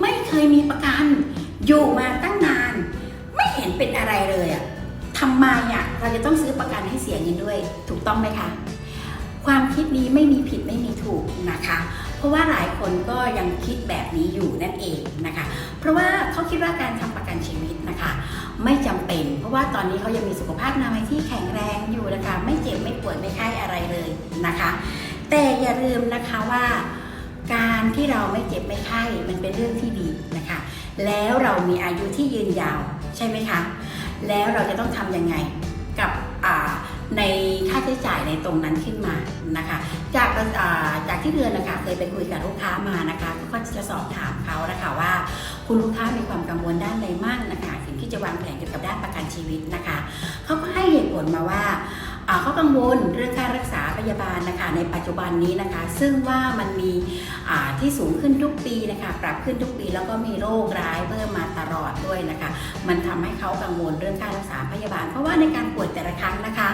ไม่เคยมีประกัน อยู่มาตั้งนาน ไม่เห็นเป็นอะไรเลยอะทำไมอะเราจะต้องซื้อประกันให้เสียเงินด้วย ถูกต้องไหมคะ ความคิดนี้ไม่มีผิดไม่มีถูกนะคะ เพราะว่าหลายคนก็ยังคิดแบบนี้อยู่นั่นเองนะคะ เพราะว่าเขาคิดว่าการทำประกันชีวิตนะคะ ไม่จำเป็น เพราะว่าตอนนี้เขายังมีสุขภาพนามัยที่แข็งแรงอยู่นะคะ ไม่เจ็บไม่ปวยไม่ไข้อะไรเลยนะคะ แต่อย่าลืมนะคะว่า การที่เราไม่เจ็บไม่ไข้มันเป็นเรื่องที่ดีนะคะ แล้วเรามีอายุที่ยืนยาวใช่ไหมคะ แล้วเราจะต้องทำยังไงกับในค่าใช้จ่ายในตรงนั้นขึ้นมานะคะ จากจากที่เดือนนะคะเคยไปคุยกับลูกค้ามานะคะ ก็จะสอบถามเขานะคะว่า คุณลูกค้ามีความกังวลด้านใดมั่งนะคะถึงที่จะวางแผนเกี่ยวกับด้านประกันชีวิตนะคะเขาก็ให้เหตุผลมาว่า เขากังวลเรื่องค่ารักษาพยาบาลนะคะในปัจจุบันนี้นะคะ ซึ่งว่ามันมีที่สูงขึ้นทุกปีนะคะปรับขึ้นทุกปีแล้วก็มีโรคร้ายเพิ่มมาตลอดด้วยนะคะ มันทำให้เขากังวลเรื่องค่ารักษาพยาบาล เพราะว่าในการป่วยแต่ละครั้งนะคะ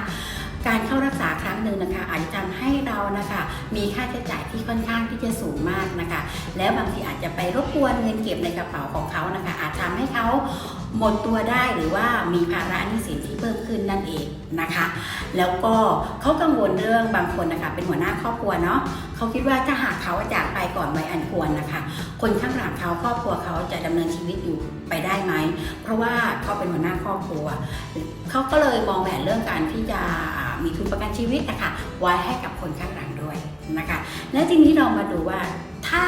มีค่าใช้จ่ายที่ค่อนข้างที่จะสูงมากนะคะ แล้วบางทีอาจจะไปรบกวนเงินเก็บในกระเป๋าของเขานะคะ อาจทำให้เขาหมดตัวได้หรือว่ามีภาระหนี้สินที่เพิ่มขึ้นนั่นเองนะคะ แล้วก็เขากังวลเรื่องบางคนนะคะ เป็นหัวหน้าครอบครัวเนาะเขาคิดว่าถ้าหากเขาจากไปก่อนวัยอันควรนะคะ คนข้างหลังเขาครอบครัวเขาจะดำเนินชีวิตอยู่ไปได้ไหม เพราะว่าเขาเป็นหัวหน้าครอบครัว เขาก็เลยมองแผนเรื่องการที่จะมีทุนประกันชีวิตนะคะไว้ให้กับคนข้างหลัง นะคะ และทีนี้เรามาดูว่าถ้า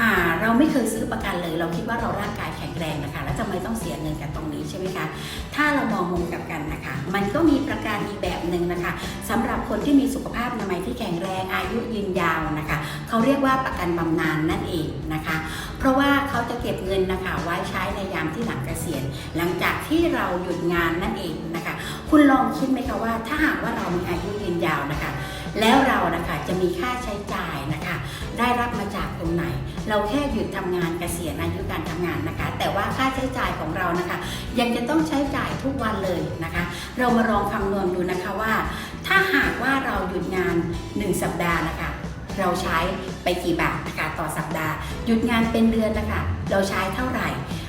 อ่าเราไม่เคยซื้อประกันเลย เราคิดว่าเราร่างกายแข็งแรงนะคะ แล้วทำไมต้องเสียเงินกันตรงนี้ใช่ไหมคะ ถ้าเรามองมุมกับกันนะคะ มันก็มีประกันอีกแบบหนึ่งนะคะสำหรับคนที่มีสุขภาพอนามัยที่แข็งแรงอายุยืนยาวนะคะ เขาเรียกว่าประกันบำนาญนั่นเองนะคะ เพราะว่าเขาจะเก็บเงินนะคะ ไว้ใช้ในยามที่หลังเกษียณ หลังจากที่เราหยุดงานนั่นเองนะคะ คุณลองคิดไหมคะว่าถ้าหากว่าเรามีอายุยืนยาวนะคะ แล้วเรานะคะจะมีค่าใช้จ่ายนะคะ ได้รับมาจากตรงไหน เราแค่หยุดทำงานกเกษียณอายุการทำงานนะคะ แต่ว่าค่าใช้จ่ายของเรานะคะ ยังจะต้องใช้จ่ายทุกวันเลยนะคะ เรามาลองคำนวณดูนะคะว่า ถ้าหากว่าเราหยุดงาน 1 สัปดาห์นะคะเราใช้ไปกี่บาทนะคะต่อสัปดาห์ หยุดงานเป็นเดือนนะคะ เราใช้เท่าไหร่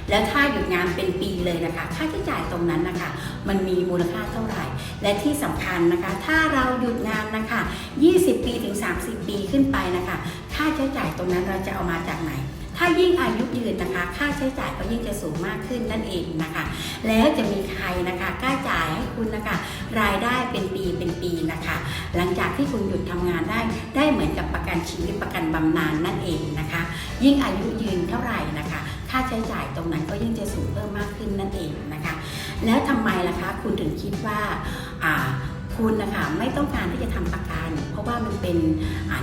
แล้วถ้าหยุดงานเป็นปีเลยนะคะ ค่าใช้จ่ายตรงนั้นนะคะ มันมีมูลค่าเท่าไหร่ และที่สำคัญนะคะ ถ้าเราหยุดงานนะคะ 20 ปีถึง 30 ปีขึ้นไปนะคะ ค่าใช้จ่ายตรงนั้นเราจะเอามาจากไหนถ้ายิ่งอายุยืนนะคะ ค่าใช้จ่ายก็ยิ่งจะสูงมากขึ้นนั่นเองนะคะ แล้วจะมีใครนะคะกล้าจ่ายให้คุณนะคะ รายได้เป็นปีเป็นปีนะคะ หลังจากที่คุณหยุดทำงานได้ ได้เหมือนกับประกันชีวิตประกันบำนาญนั่นเองนะคะ ยิ่งอายุยืนเท่าไหร่นะคะ ค่าใช้จ่ายตรงนั้นก็ยิ่งจะสูงเพิ่มมากขึ้นนั่นเองนะคะ แล้วทำไมล่ะคะคุณถึงคิดว่าคุณนะคะไม่ต้องการที่จะทำประกัน เพราะว่ามันเป็น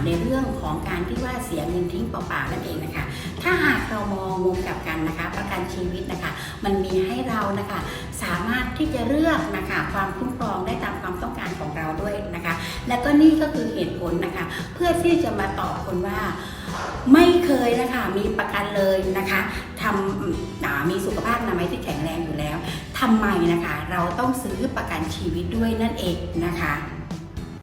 ในเรื่องของการที่ว่าเสียเงินทิ้งเปล่าๆนั่นเองนะคะ ถ้าหากเรามองมุมกลับกันนะคะ ประกันชีวิตนะคะ มันมีให้เรานะคะสามารถที่จะเลือกนะคะความคุ้มครองได้ตามความต้องการของเราด้วยนะคะ และก็นี่ก็คือเหตุผลนะคะ เพื่อที่จะมาตอบคนว่า ไม่เคยนะคะมีประกันเลยนะคะทำอ่ามีสุขภาพนามัยที่แข็งแรงอยู่แล้วทำไมนะคะ เราต้องซื้อประกันชีวิตด้วยนั่นเองนะคะ